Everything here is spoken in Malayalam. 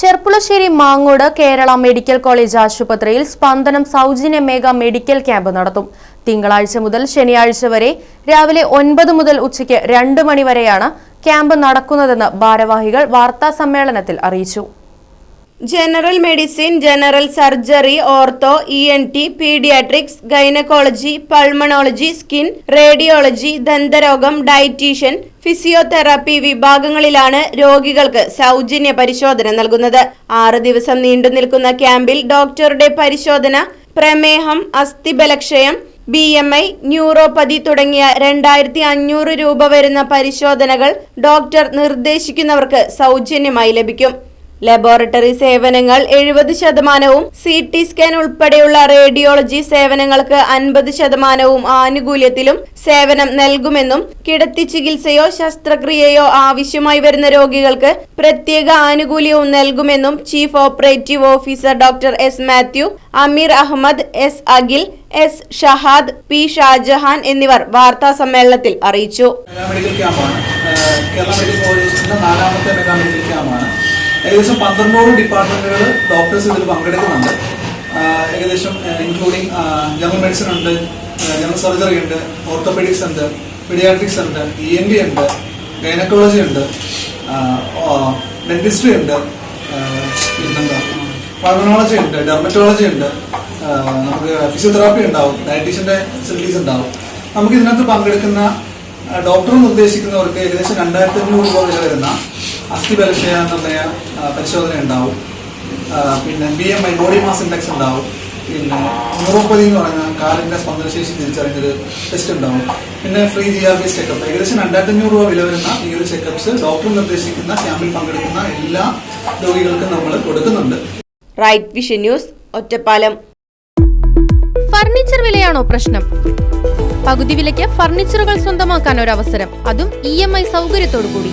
ചെർപ്പുളശ്ശേരി മാങ്ങോട് കേരള മെഡിക്കൽ കോളേജ് ആശുപത്രിയിൽ സ്പന്ദനം സൗജന്യ മെഗാ മെഡിക്കൽ ക്യാമ്പ് നടത്തും. തിങ്കളാഴ്ച മുതൽ ശനിയാഴ്ച വരെ രാവിലെ ഒൻപത് മുതൽ ഉച്ചയ്ക്ക് രണ്ട് മണിവരെയാണ് ക്യാമ്പ് നടക്കുന്നതെന്ന് ഭാരവാഹികൾ വാർത്താ സമ്മേളനത്തിൽ അറിയിച്ചു. General medicine general surgery ortho E N T paediatrics gynaecology pulmonology skin radiology ദന്തരോഗം dietitian physiotherapy വിഭാഗങ്ങളിലാണ് രോഗികൾക്ക് സൗജന്യ പരിശോധന നൽകുന്നത്. ആറ് ദിവസം നീണ്ടു നിൽക്കുന്ന ക്യാമ്പിൽ ഡോക്ടറുടെ പരിശോധന പ്രമേഹം അസ്ഥിബലക്ഷയം ബി എം ഐ ന്യൂറോപ്പതി തുടങ്ങിയ രണ്ടായിരത്തി അഞ്ഞൂറ് രൂപ വരുന്ന പരിശോധനകൾ ഡോക്ടർ നിർദ്ദേശിക്കുന്നവർക്ക് സൗജന്യമായി ലഭിക്കും. ലബോറട്ടറി സേവനങ്ങൾ എഴുപത് ശതമാനവും സി ടി സ്കാൻ ഉൾപ്പെടെയുള്ള റേഡിയോളജി സേവനങ്ങൾക്ക് അൻപത് ശതമാനവും ആനുകൂല്യത്തിലും സേവനം നൽകുമെന്നും കിടത്തി ചികിത്സയോ ശസ്ത്രക്രിയയോ ആവശ്യമായി വരുന്ന രോഗികൾക്ക് പ്രത്യേക ആനുകൂല്യവും നൽകുമെന്നും chief operative officer doctor S Mathew Ameer Ahammed S Akhil S Shahad P Shajahan എന്നിവർ വാർത്താ സമ്മേളനത്തിൽ അറിയിച്ചു. ഏകദേശം പന്ത്രണ്ടോളം ഡിപ്പാർട്ട്മെന്റുകൾ ഡോക്ടേഴ്സ് ഇതിൽ പങ്കെടുക്കുന്നുണ്ട്. ഏകദേശം ഇൻക്ലൂഡിങ് ജനറൽ മെഡിസിൻ ഉണ്ട് ജനറൽ സർജറി ഉണ്ട് ഓർത്തോപെഡിക്സ് ഉണ്ട് പീഡിയാട്രിക്സ് ഉണ്ട് ഇ എൻ ഡി ഉണ്ട് ഗൈനക്കോളജി ഉണ്ട് ഡെന്റിസ്ട്രി ഉണ്ട് പിന്നെന്താ? പൾമനോളജി ഉണ്ട് ഡെർമറ്റോളജി ഉണ്ട് നമുക്ക് ഫിസിയോതെറാപ്പി ഉണ്ടാവും ഡയറ്റീഷ്യന്റെ ഫെസിലിറ്റീസ് ഉണ്ടാവും. നമുക്ക് ഇതിനകത്ത് പങ്കെടുക്കുന്ന ഡോക്ടർ നിർദ്ദേശിക്കുന്നവർക്ക് ഏകദേശം രണ്ടായിരത്തി അഞ്ഞൂറ് രൂപ വില വരുന്ന അസ്ഥി ബലക്ഷയ നിർണയ പരിശോധന ഉണ്ടാവും. പിന്നെ B M I body mass index ഉണ്ടാവും. പിന്നെ ന്യൂറോപ്പതി എന്ന് പറയുന്ന കാലിന്റെ സ്പന്ദനശേഷി തിരിച്ചറിഞ്ഞൊരു ടെസ്റ്റ് ഉണ്ടാവും. പിന്നെ free G R B checkup ഏകദേശം രണ്ടായിരത്തി അഞ്ഞൂറ് രൂപ വില വരുന്ന ഈ ഒരു ചെക്കപ്സ് ഡോക്ടർ നിർദ്ദേശിക്കുന്ന ക്യാമ്പിൽ പങ്കെടുക്കുന്ന എല്ലാ രോഗികൾക്കും നമ്മൾ കൊടുക്കുന്നുണ്ട്. Right vision news Ottapalam. Furniture വിലയാണോ പ്രശ്നം? പകുതി വിലയ്ക്ക് ഫർണിച്ചറുകൾ സ്വന്തമാക്കാൻ ഒരു അവസരം. അതും ഇ എം ഐ സൗകര്യത്തോടു കൂടി